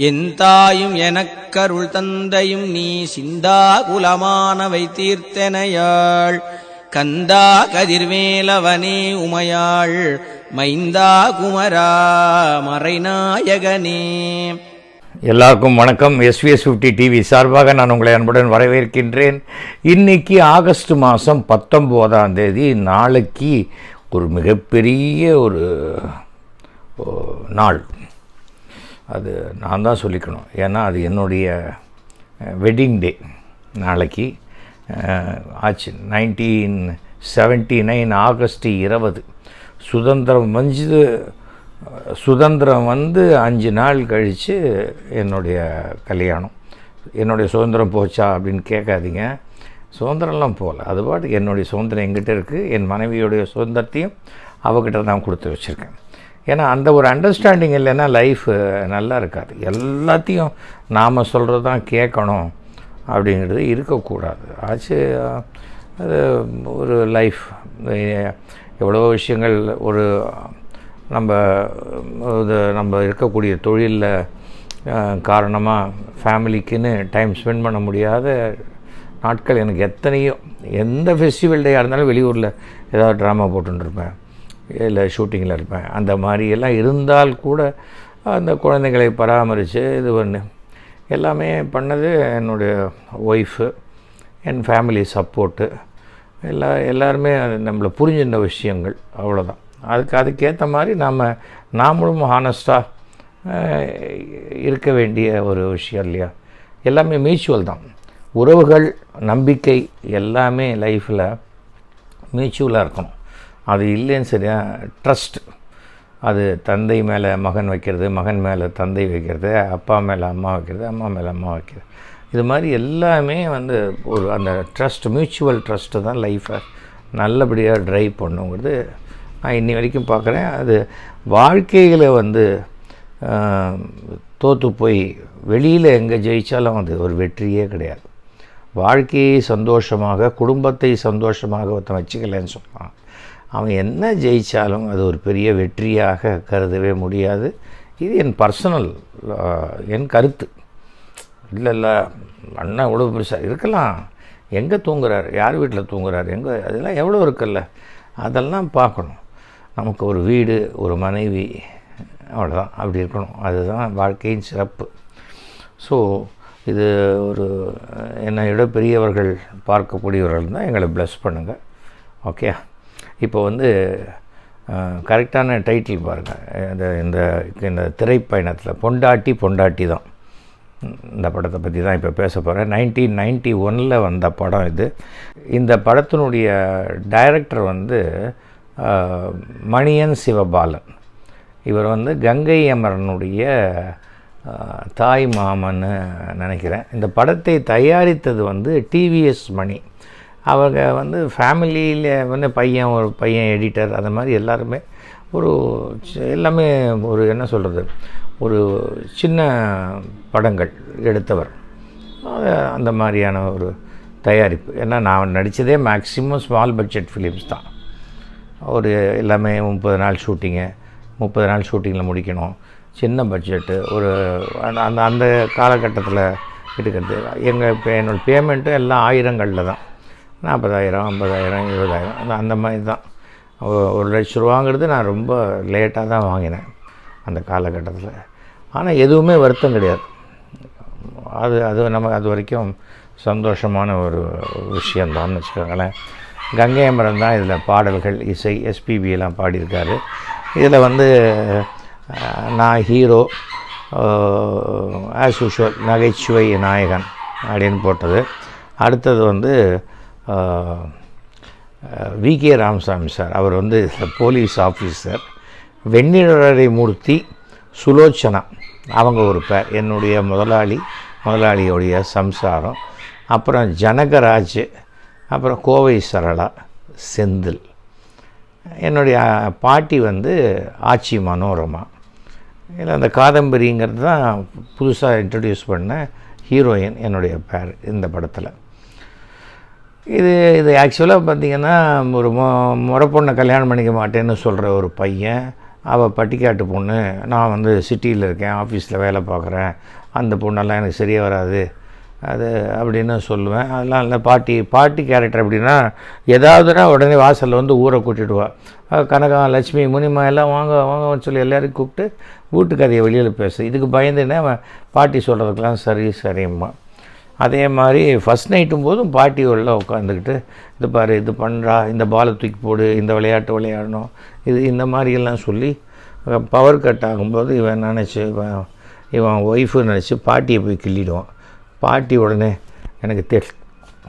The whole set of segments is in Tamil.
என் தாயும் எனக்கருள் தந்தையும் நீ சிந்தா குலமானவை தீர்த்தனையாள். கந்தா கதிர்வேலவனே உமையாள். மைந்தா குமரா மறைநாயகனே. எல்லாருக்கும் வணக்கம். எஸ்விஎஸ் ஃபிஃப்டி டிவி சார்பாக நான் உங்களை அன்புடன் வரவேற்கின்றேன். இன்னைக்கு ஆகஸ்ட் மாதம் பத்தொம்போதாம் தேதி நாளைக்கு ஒரு மிகப்பெரிய ஒரு ஓ, நாள். அது நான் தான் சொல்லிக்கணும். ஏன்னா அது என்னுடைய வெட்டிங் டே நாளைக்கு. ஆச்சு. நைன்டீன் செவன்ட்டி நைன் ஆகஸ்ட் இருபது. சுதந்திரம் வந்து சுதந்திரம் வந்து அஞ்சு நாள் கழித்து என்னுடைய கல்யாணம். என்னுடைய சுதந்திரம் போச்சா அப்படின்னு கேட்காதீங்க. சுதந்திரம்லாம் போகல. அது என்னுடைய சுதந்திரம் எங்கிட்ட இருக்குது என் மனைவியுடைய சுதந்திரத்தையும் அவகிட்ட நான் கொடுத்து வச்சுருக்கேன். ஏன்னா அந்த ஒரு அண்டர்ஸ்டாண்டிங் இல்லைன்னா லைஃப் நல்லா இருக்காது. எல்லாத்தையும் நாம் சொல்கிறது தான் கேட்கணும் அப்படிங்கிறது இருக்கக்கூடாது. ஆச்சு அது ஒரு லைஃப் எவ்வளோ விஷயங்கள் ஒரு நம்ம இது நம்ம இருக்கக்கூடிய தொழிலில் காரணமாக ஃபேமிலிக்குன்னு டைம் ஸ்பெண்ட் பண்ண முடியாத நாட்கள் எனக்கு எத்தனையோ. எந்த ஃபெஸ்டிவல் டேயாக இருந்தாலும் வெளியூரில் ஏதாவது ட்ராமா போட்டுருப்பேன் இல்லை ஷூட்டிங்கில் இருப்பேன். அந்த மாதிரி எல்லாம் இருந்தால் கூட அந்த குழந்தைகளை பராமரித்து இது பண்ணு. எல்லாமே பண்ணது என்னுடைய ஒய்ஃபு என் ஃபேமிலி சப்போர்ட்டு எல்லா எல்லாருமே அது நம்மளை புரிஞ்சின்ற விஷயங்கள் அவ்வளோதான் அதுக்கு அதுக்கேற்ற மாதிரி நாம் நாமளும் ஹானஸ்ட்டாக இருக்க வேண்டிய ஒரு விஷயம் இல்லையா? எல்லாமே மியூச்சுவல் தான். உறவுகள் நம்பிக்கை எல்லாமே லைஃப்பில் மியூச்சுவலாக இருக்கணும். அது இல்லைன்னு சரியா ட்ரஸ்ட் அது தந்தை மேலே மகன் வைக்கிறது மகன் மேலே தந்தை வைக்கிறது அப்பா மேலே அம்மா வைக்கிறது அம்மா மேலே அம்மா வைக்கிறது. இது மாதிரி எல்லாமே வந்து ஒரு அந்த ட்ரஸ்ட் மியூச்சுவல் ட்ரஸ்ட்டு தான் லைஃப்பை நல்லபடியாக ட்ரைவ் பண்ணுங்கிறது நான் இன்னி வரைக்கும் பார்க்குறேன். அது வாழ்க்கையில் வந்து தோற்று போய் வெளியில் எங்கே ஜெயித்தாலும் அது ஒரு வெற்றியே கிடையாது. வாழ்க்கையை சந்தோஷமாக குடும்பத்தை சந்தோஷமாக ஒருத்தன் வச்சுக்கலன்னு சொன்னான். அவன் என்ன ஜெயித்தாலும் அது ஒரு பெரிய வெற்றியாக கருதவே முடியாது. இது என் பர்சனல் என் கருத்து. இல்லை இல்லை அண்ணா இவ்வளோ பெருசாக இருக்கலாம். எங்கே தூங்குறார்? யார் வீட்டில் தூங்குறார்? எங்கே அதெல்லாம் எவ்வளோ இருக்குல்ல? அதெல்லாம் பார்க்கணும். நமக்கு ஒரு வீடு ஒரு மனைவி அவ்வளோதான் அப்படி இருக்கணும். அதுதான் வாழ்க்கையின் சிறப்பு. ஸோ இது ஒரு என்னை விட பெரியவர்கள் பார்க்கக்கூடியவர்கள் தான் எங்களை ப்ளஸ் பண்ணுங்கள் ஓகே இப்போ வந்து கரெக்டான டைட்டில் பாருங்கள் இந்த இந்த இந்த திரைப்பயணத்தில் பொண்டாட்டி பொண்டாட்டி தான். இந்த படத்தை பற்றி தான் இப்போ பேச போகிறேன் நைன்டீன் நைன்ட்டி ஒனில் வந்த படம் இது. இந்த படத்தினுடைய டைரக்டர் வந்து மணியன் சிவபாலன். இவர் வந்து கங்கை அமரனுடைய தாய் மாமன்னு நினைக்கிறேன். இந்த படத்தை தயாரித்தது வந்து டிவிஎஸ் மணி. அவங்க வந்து ஃபேமிலியில் வந்து பையன் ஒரு பையன் எடிட்டர் அந்த மாதிரி எல்லாருமே ஒரு எல்லாமே ஒரு என்ன சொல்கிறது ஒரு சின்ன படங்கள் எடுத்தவர். அது அந்த மாதிரியான ஒரு தயாரிப்பு. ஏன்னா நான் நடித்ததே மேக்ஸிமம் ஸ்மால் பட்ஜெட் ஃபிலிம்ஸ் தான். ஒரு எல்லாமே முப்பது நாள் ஷூட்டிங்கு முப்பது நாள் ஷூட்டிங்கில் முடிக்கணும். சின்ன பட்ஜெட்டு ஒரு அந்த அந்த அந்த காலகட்டத்தில் இருக்கிறது எங்கள் இப்போ என்னோடய பேமெண்ட்டும் எல்லாம் ஆயிரங்களில் தான். நாற்பதாயிரம் ஐம்பதாயிரம் இருபதாயிரம். அந்த அந்த மாதிரி தான். ஒரு லட்ச ரூபாங்கிறது நான் ரொம்ப லேட்டாக தான் வாங்கினேன் அந்த காலகட்டத்தில். ஆனால் எதுவுமே வருத்தம் கிடையாது. அது அது நம்ம அது வரைக்கும் சந்தோஷமான ஒரு விஷயந்தான்னு வச்சுக்கோங்களேன். கங்கை அமரன் தான் இதில் பாடல்கள் இசை எஸ்பிபியெல்லாம் பாடியிருக்காரு. இதில் வந்து நான் ஹீரோ ஆஸ் யூஷுவல் நகைச்சுவை நாயகன் அப்படின்னு போட்டது. அடுத்தது வந்து வி. கே. ராமசாமி சார். அவர் வந்து போலீஸ் ஆஃபீஸர் வெண்ணிழரை மூர்த்தி சுலோச்சனா. அவங்க ஒரு பேர் என்னுடைய முதலாளி முதலாளியோடைய சம்சாரம். அப்புறம் ஜனகராஜ் அப்புறம் கோவை சரளா செந்தில். என்னுடைய பாட்டி வந்து ஆச்சி மனோரமா. இல்லை அந்த காதம்பரிங்கிறது தான் புதுசாக இன்ட்ரடியூஸ் பண்ண ஹீரோயின் என்னுடைய பேர் இந்த படத்தில். இது இது ஆக்சுவலாக பார்த்திங்கன்னா ஒரு மொ முறை பொண்ணை கல்யாணம் பண்ணிக்க மாட்டேன்னு சொல்கிற ஒரு பையன் அவள் பட்டிக்காட்டு பொண்ணு நான் வந்து சிட்டியில் இருக்கேன் ஆஃபீஸில் வேலை பார்க்குறேன் அந்த பொண்ணெல்லாம் எனக்கு சரியாக வராது அது அப்படின்னு சொல்லுவேன். அதெல்லாம் இல்லை பாட்டி பாட்டி கேரக்டர் அப்படின்னா ஏதாவதுனா உடனே வாசலில் வந்து ஊரை கூட்டிடுவாள் அஹ் கனகா லட்சுமி முனிமா எல்லாம் வாங்க வாங்கன்னு சொல்லி எல்லோரையும் கூப்பிட்டு வீட்டு வெளியில் பேசு. இதுக்கு பயந்துன்னா பாட்டி சொல்கிறதுக்கெலாம் சரி சரிம்மா. அதே மாதிரி ஃபஸ்ட் நைட்டும் போதும் பாட்டி உள்ள உட்காந்துக்கிட்டு இது பாரு இது பண்ணுறா இந்த பாலை தூக்கி போடு இந்த விளையாட்டு விளையாடணும் இது இந்த மாதிரி எல்லாம் சொல்லி பவர் கட் ஆகும்போது இவன் நினச்சி இவன் இவன் ஒய்ஃபு நினச்சி பாட்டியை போய் கிள்ளிடுவான். பாட்டி உடனே எனக்கு தேல்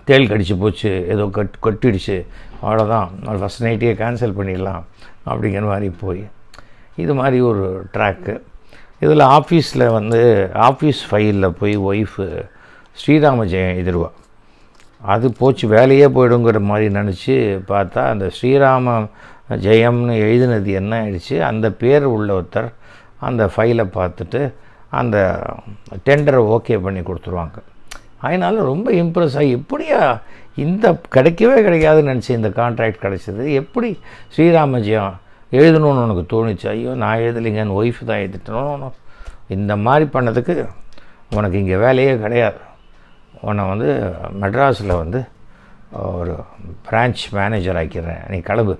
தேள் கடிச்சு போச்சு ஏதோ கட் கொட்டிடுச்சு அவ்வளோதான் ஃபஸ்ட் நைட்டையே கேன்சல் பண்ணிடலாம் அப்படிங்கிற மாதிரி போய். இது மாதிரி ஒரு ட்ராக்கு இதில் ஆஃபீஸில் வந்து ஆஃபீஸ் ஃபைலில் போய் ஒய்ஃபு ஸ்ரீராம ஜெயம் எதிர்வா. அது போச்சு வேலையே போயிடுங்கிற மாதிரி நினச்சி பார்த்தா அந்த ஸ்ரீராம ஜெயம்னு எழுதினது என்ன ஆயிடுச்சு அந்த பேர் உள்ள ஒருத்தர் அந்த ஃபைலை பார்த்துட்டு அந்த டெண்டரை ஓகே பண்ணி கொடுத்துருவாங்க. அதனால் ரொம்ப இம்ப்ரெஸ் ஆகி எப்படியா இந்த கிடைக்கவே கிடைக்காதுன்னு நினச்சி இந்த கான்ட்ராக்ட் கிடைச்சது எப்படி ஸ்ரீராம ஜெயம் எழுதணும்னு உனக்கு தோணுச்சு? ஐயோ நான் எழுதலைங்கன்னு ஒய்ஃப் தான் எழுதிட்டணும் இந்த மாதிரி பண்ணதுக்கு உனக்கு இங்கே வேலையே கிடையாது. உன்னை வந்து மெட்ராஸில் வந்து ஒரு பிரான்ச் மேனேஜர் ஆக்கிடுறேன். நீ கிளம்பு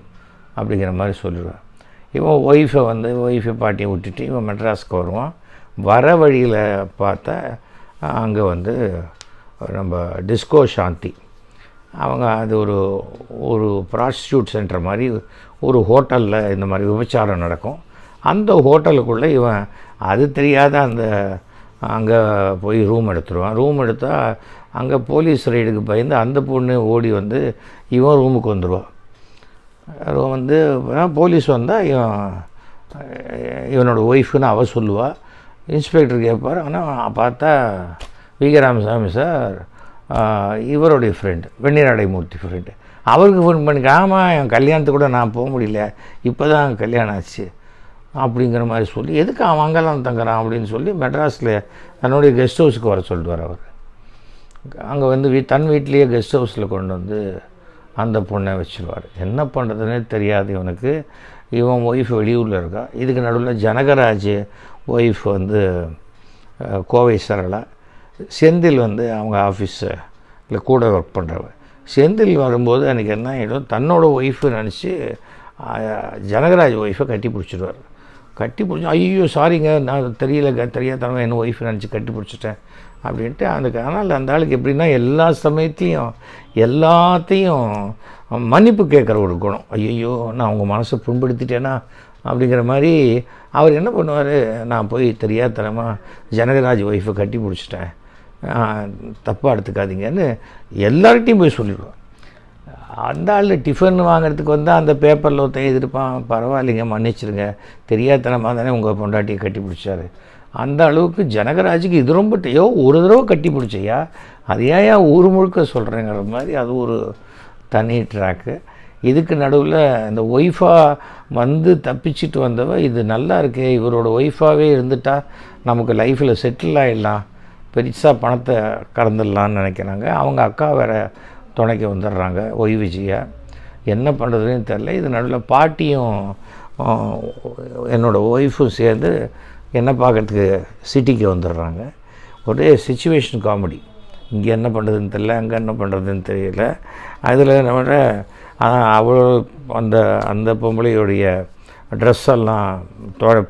அப்படிங்கிற மாதிரி சொல்லிடுவேன். இவன் ஒய்ஃபை வந்து ஒய்ஃபை பாட்டியை விட்டுட்டு இவன் மெட்ராஸ்க்கு வருவான். வர வழியில் பார்த்தா அங்கே வந்து நம்ம டிஸ்கோ சாந்தி அவங்க அது ஒரு ஒரு ப்ராஸ்டியூட் சென்டர் மாதிரி ஒரு ஹோட்டலில் இந்த மாதிரி விபச்சாரம் நடக்கும். அந்த ஹோட்டலுக்குள்ளே இவன் அது தெரியாத அந்த அங்கே போய் ரூம் எடுத்துருவான். ரூம் எடுத்தால் அங்கே போலீஸ் ரைடுக்கு பயந்து அந்த பொண்ணு ஓடி வந்து இவன் ரூமுக்கு வந்துடுவான் அவன் வந்து போலீஸ் வந்தால் இவன் இவனோட ஒய்ஃப்னு அவ சொல்லுவாள் இன்ஸ்பெக்டர் கேட்பார் ஆனால் பார்த்தா விகராமசாமி சார் இவருடைய ஃப்ரெண்டு வெண்ணிராடைமூர்த்தி ஃப்ரெண்டு அவருக்கு ஃபோன் பண்ணி ஆமாம் என் கல்யாணத்துக்கு கூட நான் போக முடியல. இப்போ தான் கல்யாணம் ஆச்சு. அப்படிங்கிற மாதிரி சொல்லி எதுக்கு அவன் அங்கெல்லாம் தங்குறான் அப்படின்னு சொல்லி மெட்ராஸில் தன்னுடைய கெஸ்ட் ஹவுஸுக்கு வர சொல்லிட்டு அவர். அங்கே வந்து வீ தன் வீட்லேயே கெஸ்ட் ஹவுஸில் கொண்டு வந்து அந்த பொண்ணை வச்சுருவார். என்ன பண்ணுறதுனே தெரியாது இவனுக்கு. இவன் ஒய்ஃப் வெளியூரில் இருக்கா. இதுக்கு நடுவில் ஜனகராஜ் ஒய்ஃப் வந்து கோவை சரளா. செந்தில் வந்து அவங்க ஆஃபீஸில் கூட ஒர்க் பண்ணுறவன் செந்தில் வரும்போது எனக்கு என்ன ஆகிடும் தன்னோட ஒய்ஃபு நினச்சி ஜனகராஜ் ஒய்ஃபை கட்டி பிடிச்சிடுவார் கட்டி பிடிச்சி ஐயோ சாரிங்க நான் தெரியலங்க தெரியாதவங்க என்ன ஒய்ஃப் நினச்சி கட்டி பிடிச்சிட்டேன் அப்படின்ட்டு அந்த ஆனால் அந்த ஆளுக்கு எப்படின்னா எல்லா சமயத்தையும் எல்லாத்தையும் மன்னிப்பு கேட்குற ஒரு குணம். ஐயோ நான் அவங்க மனசை புண்படுத்திட்டேனா? அப்படிங்கிற மாதிரி அவர் என்ன பண்ணுவார் நான் போய் தெரியாதனமாக ஜனகராஜ் ஒய்ஃபை கட்டி பிடிச்சிட்டேன். தப்பாக எடுத்துக்காதீங்கன்னு எல்லார்கிட்டையும் போய் சொல்லிடுவேன் அந்த ஆள் டிஃபன் வாங்குறதுக்கு வந்தால் அந்த பேப்பரில் ஒருத்தன் எழுதிருப்பான் பரவாயில்லைங்க மன்னிச்சிருங்க. தெரியாதனமாக தானே உங்கள் பொண்டாட்டியை கட்டி பிடிச்சாரு. அந்த அளவுக்கு ஜனகராஜுக்கு இது ரொம்ப ஐயோ ஒரு தடவை கட்டி பிடிச்சையா? அது ஏன் ஏன் ஊர் முழுக்க சொல்கிறேங்கிற மாதிரி அது ஒரு தனி ட்ராக்கு இதுக்கு நடுவில் இந்த ஒய்ஃபாக வந்து தப்பிச்சிட்டு வந்தவ இது நல்லா இருக்கே இவரோட ஒய்ஃபாகவே இருந்துட்டா நமக்கு லைஃப்பில் செட்டில் ஆகிடலாம் பெருசாக பணத்தை கறந்துடலான்னு நினைக்கிறாங்க. அவங்க அக்கா வேறு துணைக்கு வந்துடுறாங்க ஒய் விஜயா. என்ன பண்ணுறதுன்னு தெரில இது நடுவில் பாட்டியும் என்னோடய என்னோட ஒய்ஃபும் சேர்ந்து என்ன பார்க்கறதுக்கு சிட்டிக்கு வந்துடுறாங்க. ஒரே சுச்சுவேஷன் காமெடி இங்கே என்ன பண்ணுறதுன்னு தெரியல அங்கே என்ன பண்ணுறதுன்னு தெரியல. அதில் நம்ம அவ்வளோ அந்த அந்த பொம்பளையுடைய ட்ரெஸ் எல்லாம்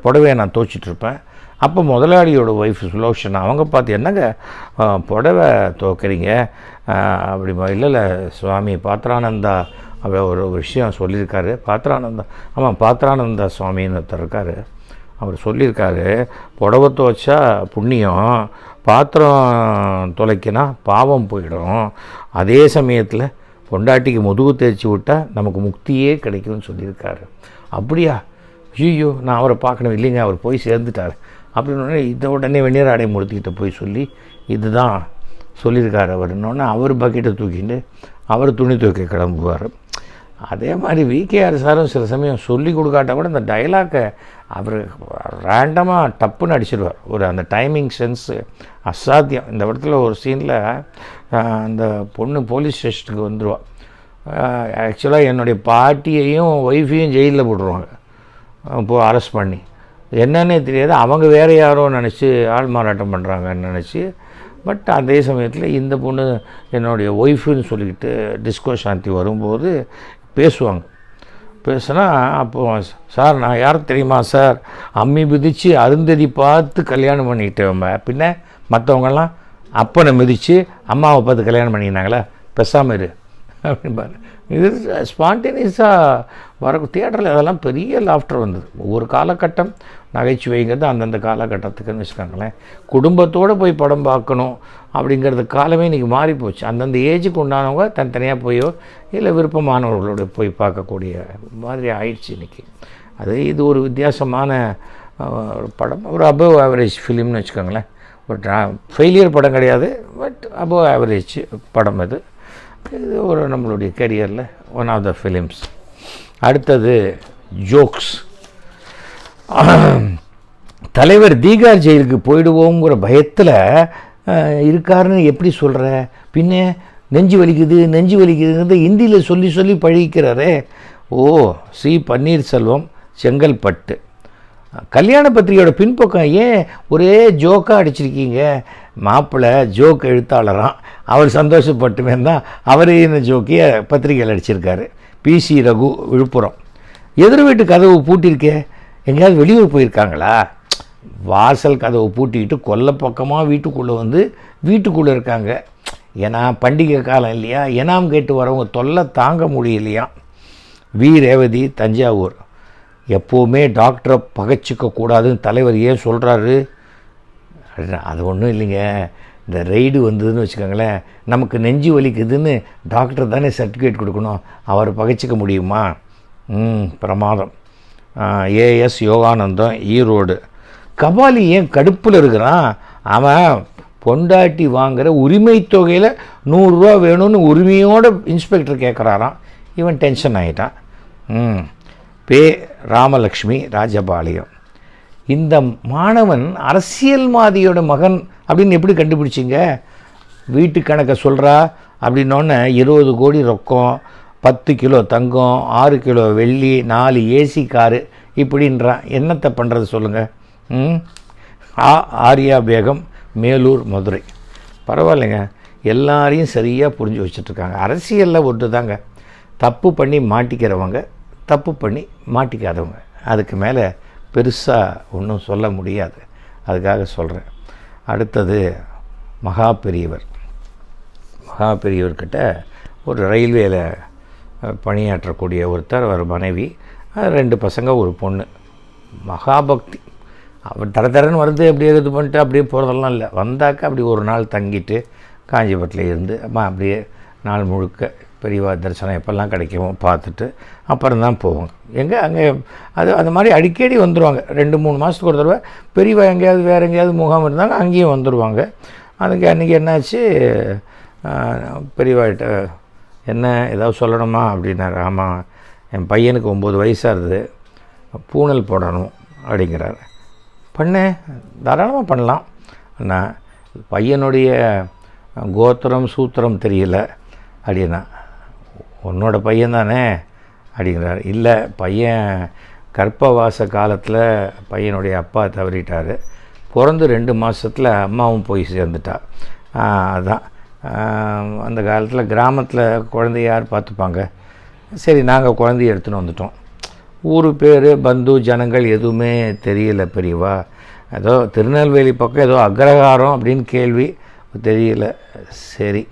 புடவையை நான் துவைச்சிட்ருப்பேன் அப்போ முதலாளியோட ஒய்ஃப் சுலோஷன்? அவங்க பார்த்து என்னங்க புடவை துவைக்கிறீங்க? ஆ, அப்படிமா இல்லை இல்லை சுவாமி பாத்திரானந்தா. அவர் ஒரு விஷயம் சொல்லியிருக்காரு. பாத்திரானந்தா ஆமாம் பாத்திரானந்தா சுவாமின்னு ஒருத்தர் இருக்கார். அவர் சொல்லியிருக்காரு புடவை துவைச்சா புண்ணியம் பாத்திரம் துளைக்கினா பாவம் போயிடும். அதே சமயத்தில் பொண்டாட்டிக்கு முதுகு தேய்ச்சி விட்டால் நமக்கு முக்தியே கிடைக்கும்னு சொல்லியிருக்காரு. அப்படியா? ஐயோ நான் அவரை பார்க்கணும் இல்லைங்க. அவர் போய் சேர்ந்துட்டார். அப்படின்னு உடனே இதை உடனே வெந்நீர் ஆடை மூர்த்திக்கிட்ட போய் சொல்லி இதுதான் சொல்லியிருக்கார் அவர். இன்னொன்று அவர் பக்கெட்டை தூக்கிட்டு அவர் துணி தூக்க கிளம்புவார். அதே மாதிரி விகேஆர் சாரும் சில சமயம் சொல்லி கொடுக்காட்டா கூட இந்த டைலாக்கை அவர் ரேண்டமாக டப்புன்னு அடிச்சிடுவார் ஒரு அந்த டைமிங் சென்ஸு அசாத்தியம். இந்த இடத்துல ஒரு சீனில் அந்த பொண்ணு போலீஸ் ஸ்டேஷனுக்கு வந்துடுவாள் ஆக்சுவலாக என்னுடைய பாட்டியையும் ஒய்ஃபையும் ஜெயிலில் போட்டுருவாங்க. இப்போது அரெஸ்ட் பண்ணி. என்னன்னே தெரியாது. அவங்க வேறு யாரோ நினச்சி ஆள் மாறாட்டம் பண்ணுறாங்கன்னு நினச்சி பட் அதே சமயத்தில் இந்த பொண்ணு என்னுடைய ஒய்ஃபுன்னு சொல்லிக்கிட்டு டிஸ்கோ சாந்தி வரும்போது பேசுவாங்க. பேசுனா அப்போ சார் நான் யார் தெரியுமா சார்? அம்மி மிதித்து அருந்ததி பார்த்து கல்யாணம் பண்ணிக்கிட்டவங்க பின்ன மற்றவங்கெல்லாம் அப்பனை மிதித்து அம்மாவை பார்த்து கல்யாணம் பண்ணிக்கினாங்களே? பேசாமல் இரு. அப்படிம்பாரு. இது ஸ்பான்டேனியஸாக வர தியேட்டரில் அதெல்லாம் பெரிய லாஃப்டர் வந்தது. ஒவ்வொரு காலகட்டம் நகைச்சுவைங்கிறது அந்தந்த காலகட்டத்துக்குன்னு வச்சுக்கோங்களேன். குடும்பத்தோடு போய் படம் பார்க்கணும் அப்படிங்கிறது காலமே இன்றைக்கி மாறி போச்சு அந்தந்த ஏஜுக்கு உண்டானவங்க தனித்தனியாக போயோ இல்லை விருப்பமானவர்களோட போய் பார்க்கக்கூடிய மாதிரி ஆயிடுச்சு இன்றைக்கி அது இது ஒரு வித்தியாசமான படம். ஒரு அபவ் ஆவரேஜ் ஃபிலிம்னு வச்சுக்கோங்களேன். ஒரு ஃபெயிலியர் படம் கிடையாது பட் அபவ் ஆவரேஜ் படம் இது இது ஒரு நம்மளுடைய கரியரில் ஒன் ஆஃப் த ஃபிலிம்ஸ் அடுத்தது ஜோக்ஸ் தலைவர் தீகார் ஜெயிலுக்கு போயிடுவோங்கிற பயத்தில் இருக்காருன்னு எப்படி சொல்கிற பின்ன நெஞ்சு வலிக்குது நெஞ்சு வலிக்குதுங்கிறத ஹிந்தியில் சொல்லி சொல்லி பழகிக்கிறாரே. O C Panneerselvam Chengalpattu. கல்யாண பத்திரிகையோட பின்பக்கம் ஏன் ஒரே ஜோக்காக அடிச்சிருக்கீங்க? மாப்பிள்ளை ஜோக் எழுத்தாளராம். அவர் சந்தோஷப்பட்டுமே தான் அவரே இந்த ஜோக்கியை பத்திரிகையில் அடிச்சிருக்காரு. பிசி ரகு விழுப்புரம். எதிர் வீட்டு கதவு பூட்டியிருக்கே. எங்கேயாவது வெளியூர் போயிருக்காங்களா? வாசல் கதவை பூட்டிக்கிட்டு கொல்லை பக்கமாக வீட்டுக்குள்ளே வந்து வீட்டுக்குள்ளே இருக்காங்க. ஏன்னா பண்டிகை காலம் இல்லையா? எனாம் கேட்டு வரவங்க தொல்லை தாங்க முடியலையா வி. ரேவதி தஞ்சாவூர். எப்போவுமே டாக்டரை பகைச்சிக்க கூடாதுன்னு தலைவர் ஏன் சொல்கிறாரு அது ஒன்றும் இல்லைங்க. இந்த ரெய்டு வந்ததுன்னு வச்சுக்கோங்களேன் நமக்கு நெஞ்சு வலிக்குதுன்னு டாக்டர் தானே சர்டிஃபிகேட் கொடுக்கணும். அவர் பகைச்சிக்க முடியுமா? ம் பிரமாதம். ஏஎஸ் யோகானந்தம் ஈரோடு. கபாலி ஏன் கடுப்பில் இருக்கிறான்? அவன் பொண்டாட்டி வாங்குற உரிமை தொகையில் நூறுரூவா வேணும்னு உரிமையோடு இன்ஸ்பெக்டர் கேட்குறாராம் இவன் டென்ஷன் ஆகிட்டான் ம். பே ராமலக்ஷ்மி ராஜபாளையம். இந்த மாணவன் அரசியல்வாதியோட மகன் அப்படின்னு எப்படி கண்டுபிடிச்சிங்க? வீட்டு கணக்கை சொல்கிறா அப்படின்னோடனே இருபது கோடி ரொக்கம் பத்து கிலோ தங்கம் ஆறு கிலோ வெள்ளி நாலு ஏசி காரு இப்படின்றான். என்னத்தை பண்ணுறது சொல்லுங்கள் ம்? ஆ ஆர்யா பேகம் மேலூர் மதுரை. பரவாயில்லைங்க. எல்லாரையும் சரியாக புரிஞ்சு வச்சுட்ருக்காங்க அரசியலில் ஒன்று தாங்க தப்பு பண்ணி மாட்டிக்கிறவங்க தப்பு பண்ணி மாட்டிக்காதவங்க. அதுக்கு மேலே பெருசாக ஒன்றும் சொல்ல முடியாது. அதுக்காக சொல்கிறேன் அடுத்தது மகா பெரியவர். மகா பெரியவர்கிட்ட ஒரு ரயில்வேயில் பணியாற்றக்கூடிய ஒருத்தர் அவர் மனைவி ரெண்டு பசங்க ஒரு பொண்ணு. மகாபக்தி அவர் தர தரன்னு வருது அப்படியே இது பண்ணிட்டு அப்படியே போகிறதெல்லாம் இல்லை. வந்தாக்கா அப்படி ஒரு நாள் தங்கிட்டு காஞ்சிபுரத்தில் இருந்து அம்மா அப்படியே நாள் முழுக்க பெரியவா தரிசனம் எப்போல்லாம் கிடைக்குமோ பார்த்துட்டு அப்புறம் தான் போவாங்க. எங்கே அங்கே அது அந்த மாதிரி அடிக்கடி வந்துடுவாங்க ரெண்டு மூணு மாதத்துக்கு ஒரு தடவை பெரியவா எங்கேயாவது வேறு எங்கேயாவது முகாம் இருந்தாங்க அங்கேயும் வந்துடுவாங்க அதுக்கு அன்றைக்கி என்னாச்சு? பெரியவாட்ட என்ன ஏதாவது சொல்லணுமா? அப்படின்னாரு ஆமாம் என் பையனுக்கு ஒம்பது வயசாக இருந்தது பூணல் போடணும் அப்படிங்கிறாரு. பண்ணு தாராளமாக பண்ணலாம். ஆனால் பையனுடைய கோத்திரம் சூத்திரம் தெரியல அப்படின்னா உன்னோட பையன் தானே? அப்படிங்கிறார். இல்லை பையன் கற்பவாச காலத்தில் பையனுடைய அப்பா தவறிட்டார். பிறந்து ரெண்டு மாதத்தில் அம்மாவும் போய் சேர்ந்துட்டா. அதுதான் அதான். அந்த காலத்தில் கிராமத்தில் குழந்தைய யார் பார்த்துப்பாங்க? சரி நாங்கள் குழந்தைய எடுத்துன்னு வந்துட்டோம். ஊர் பேர் பந்து ஜனங்கள் எதுவுமே தெரியல பெரியவா. ஏதோ திருநெல்வேலி பக்கம் ஏதோ அக்ரஹாரம் அப்படின்னு கேள்வி தெரியல. சரி.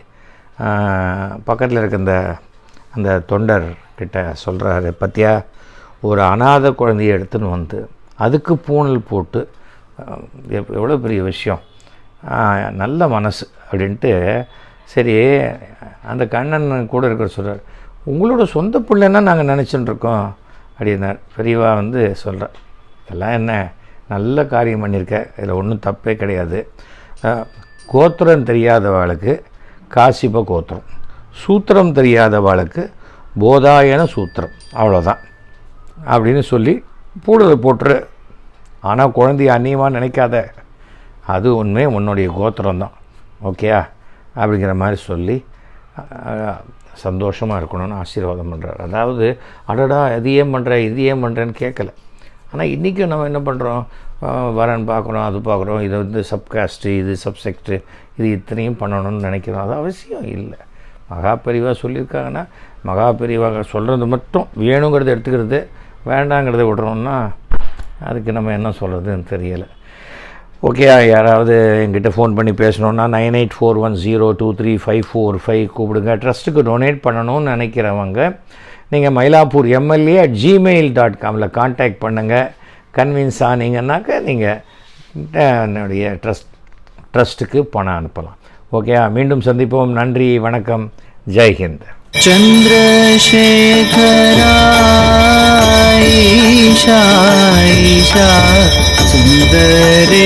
பக்கத்தில் இருக்க இந்த அந்த தொண்டர் கிட்ட சொல்கிறாரு பத்தியா ஒரு அனாதை குழந்தைய எடுத்துன்னு வந்து அதுக்கு பூணல் போட்டு எவ்வளோ பெரிய விஷயம்? நல்ல மனசு. அப்படின்ட்டு சரி அந்த கண்ணன் கூட இருக்கிற சொல்கிறார் உங்களோட சொந்த பிள்ளைன்னா நாங்கள் நினச்சிட்டு இருக்கோம் அப்படின்னார். பெரியவா வந்து சொல்கிறார் இதெல்லாம் என்ன நல்ல காரியம் பண்ணியிருக்க இதில் ஒன்றும் தப்பே கிடையாது. கோத்திரம் தெரியாதவளுக்கு காசிப்போ கோத்திரம். சூத்திரம் தெரியாதவாளுக்கு போதாயன சூத்திரம். அவ்வளோதான் அப்படின்னு சொல்லி பூடலை போட்டுரு. ஆனால் குழந்தைய அந்நியமாக நினைக்காத. அது உண்மை உன்னுடைய கோத்திரம் தான் ஓகேயா? அப்படிங்கிற மாதிரி சொல்லி சந்தோஷமாக இருக்கணும்னு ஆசீர்வாதம் பண்ணுறார் அதாவது அடடா இது ஏன் பண்ணுற இது ஏன் பண்ணுறேன்னு கேட்கல ஆனால் இன்றைக்கும் நம்ம என்ன பண்ணுறோம் வரன் பார்க்குறோம் அது பார்க்குறோம் இது வந்து சப்காஸ்ட்டு இது சப்செக்ட்டு இது இத்தனையும் பண்ணணும்னு நினைக்கிறோம். அது அவசியம் இல்லை. மகா சொல்லியிருக்காங்கன்னா மகா சொல்கிறது மட்டும் வேணுங்கிறத எடுத்துக்கிறது வேண்டாங்கிறத விடுறோம்னா அதுக்கு நம்ம என்ன சொல்கிறதுன்னு தெரியலை. ஓகே யாராவது எங்கிட்ட ஃபோன் பண்ணி பேசணுன்னா nine eight four one zero two three five four five கூப்பிடுங்க. ட்ரஸ்ட்டுக்கு டொனேட் பண்ணணும்னு நினைக்கிறவங்க நீங்கள் Mylapore MLA at Gmail dot Kamil contact பண்ணுங்கள் கன்வின்ஸ் ஆனீங்கன்னாக்க நீங்கள் என்னுடைய ட்ரஸ்ட் ட்ரஸ்ட்டுக்கு பணம் அனுப்பலாம். ஓகே மீண்டும் சந்திப்போம் நன்றி வணக்கம் ஜெய்ஹிந்த் चन्द्रशेखरा ईशा ईशा सुन्दरेश्वरा